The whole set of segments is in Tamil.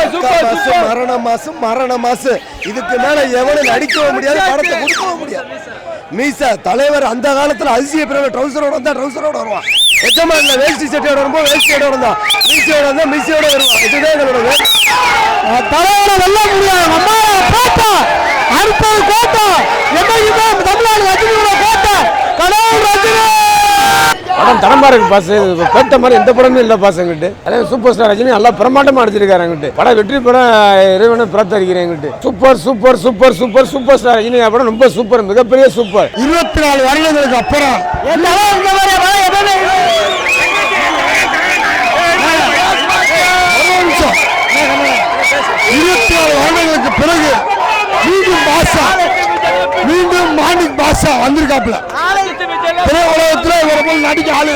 மாசு மரண மாசு மரண மாசு இதுக்கு மேல எவனும் நடிக்கவும் முடியாது படத்தை கொடுக்கவும் முடியாது. மீசா தலைவர் அந்த காலத்துல அதிசய பிறகு ட்ரௌசரோட வந்தா ட்ரௌசரோட வருவான். எஜமான்ல வேஷ்டி சட்டையோட வரும்போது வேஷ்டியோட வந்தா மீசையோட வந்தா மீசையோட வருவான். இதுதான் எங்களோட தலைவரை வெல்ல முடியாது. நம்ம கோட்டை அடுத்தது கோட்டை என்னைக்குமே தமிழ்நாடு ரஜினியோட கோட்டை கடவுள் ரஜினி படம் தரமா இருக்கு பாஸ் கேட்ட மாதிரி எந்த படமும் இல்லை பாஸ் எங்கிட்டு. அதே சூப்பர் ஸ்டார் ரஜினி நல்லா பிரமாண்டமா அடிச்சிருக்காரு எங்கிட்டு. படம் வெற்றி படம் இறைவனை பிரார்த்தரிக்கிறேன் எங்கிட்டு. Super super super super super star Rajini படம் ரொம்ப சூப்பர் மிகப்பெரிய சூப்பர். இருபத்தி நாலு வருடங்களுக்கு அப்புறம். இருபத்தி நாலு வருடங்களுக்கு பிறகு மீண்டும் பாஷா மீண்டும் மாணிக் பாஷா வந்திருக்காப்ல திரை உலகத்துல இவரை போல் நடிக்க ஆளு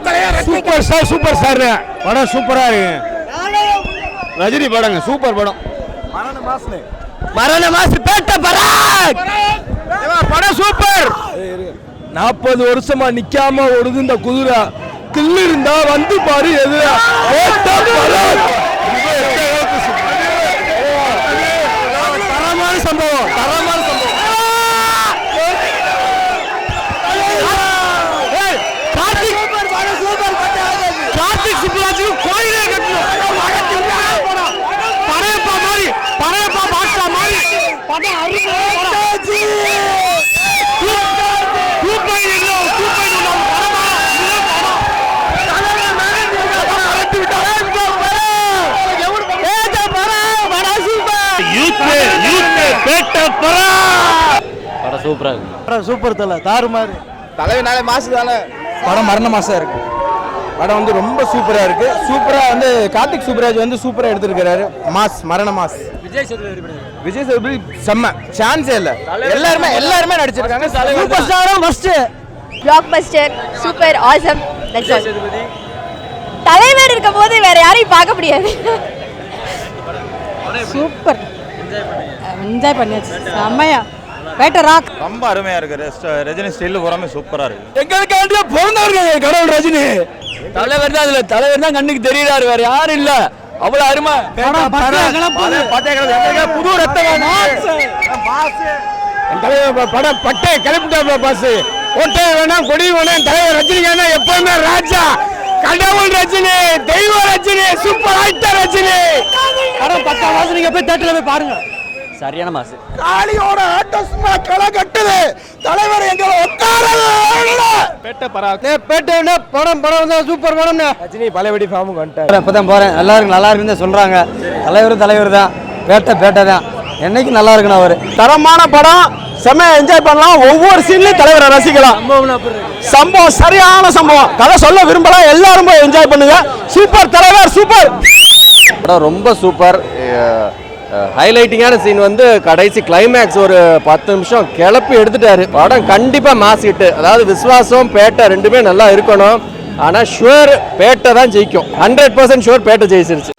கிடையாது சூப்பர் ஸ்டார் சூப்பர் ஸ்டார் படம் சூப்பரா இருக்கு ரஜினி படங்க சூப்பர் படம் மரண மாசு பேட்ட பராக் படம் சூப்பர் நாற்பது வருஷமா நிக்காம ஓடுது இந்த குதிரை கில்லு இருந்தா வந்து பாரு எதிரா பேட்ட பராக் தரமான சம்பவம் தரமான சம்பவம் ஏய், கார்த்திக் சுப்புராஜுக்கு கோயிலே கட்டணும். படையப்பா மாதிரி படையப்பா பாஷா மாதிரி. படம் அருமை. படம் சூப்பரா. இருக்கு. சூப்பர் தல தாறுமாறு. தலைவனாலே மாசு தானே? படம் மரண மாசம் இருக்கு. படம் வந்து ரொம்ப சூப்பரா இருக்கு. சூப்பரா வந்து கார்த்திக் சுப்ராஜ் வந்து சூப்பரா எடுத்திருக்கிறாரு. மாஸ் மரண மாஸ். விஜய் சேதுபதி விஜய் சேதுபதி செம்ம. சான்ஸே இல்ல. எல்லாருமே எல்லாருமே நடிச்சிருக்காங்க. சூப்பர் ஸ்டாரும் first blockbuster super awesome தலைவர் இருக்கும் போது வேற யாரையும் பார்க்க முடியாது. சூப்பர் என்ஜாய் பண்ணியாச்சு. செம்மையா. பேட்டர் ராக் ரொம்ப அருமையா இருக்கு. ரெஸ்ட் ரஜினி ஸ்டைல் பூராமே சூப்பரா இருக்கு. எங்களுக்காண்டியே பிறந்தவர்கள் கடவுள் ரஜினி. தலைவர் தான் அதுல தலைவர் தான் கண்ணுக்கு தெரியறாரு. வேற யாரும் இல்ல. அவ்வளவு அருமை. புது ரத்தம் தலைவர் படம் பட்டை கிளப்பிட்டா பாஸ். கோட்டை வேணாம் கொடி வேணாம். தலைவர் ரஜினி வேணாம் எப்பவுமே ராஜா. கடவுள் ரஜினி தெய்வ ரஜினி சூப்பர் ஆக்டர் ரஜினி. படம் பத்தாம் மாசம் நீங்க போய் தேட்டர்ல போய் பாருங்க. சரியான மாசு. காளியோட ஆட்டம் சும்மா களை கட்டுது. தலைவர் எங்களை உட்கார பேட்டை படம் படம் தான் சூப்பர் படம் ரஜினி பழையபடி ஃபார்முக்கு வந்துட்டாரு. இப்பதான் போறேன். எல்லாருக்கும் நல்லா இருக்குன்னு தான் சொல்றாங்க. தலைவர் தலைவர் தான் பேட்டை பேட்டை தான். என்னைக்கு நல்லா இருக்கணும் அவரு. தரமான படம். செம்மையா என்ஜாய் பண்ணலாம். ஒவ்வொரு சீன்லயும் தலைவரை ரசிக்கலாம். சம்பவம் சரியான சம்பவம். கதை சொல்ல விரும்பலாம் எல்லாரும் போய் என்ஜாய் பண்ணுங்க. சூப்பர் தலைவர் சூப்பர் படம் ரொம்ப சூப்பர் ஹைலைட்டிங்கான சீன் வந்து கடைசி கிளைமேக்ஸ் ஒரு பத்து நிமிஷம் கிளப்பி எடுத்துட்டாரு. படம் கண்டிப்பாக மாஸ் அதாவது விஸ்வாசம் பேட்டை ரெண்டுமே நல்லா இருக்கணும். ஆனால் ஷுவர் பேட்டை தான் ஜெயிக்கும். ஹண்ட்ரட் பர்சன்ட் ஷுவர் பேட்டை ஜெயிச்சிருச்சு.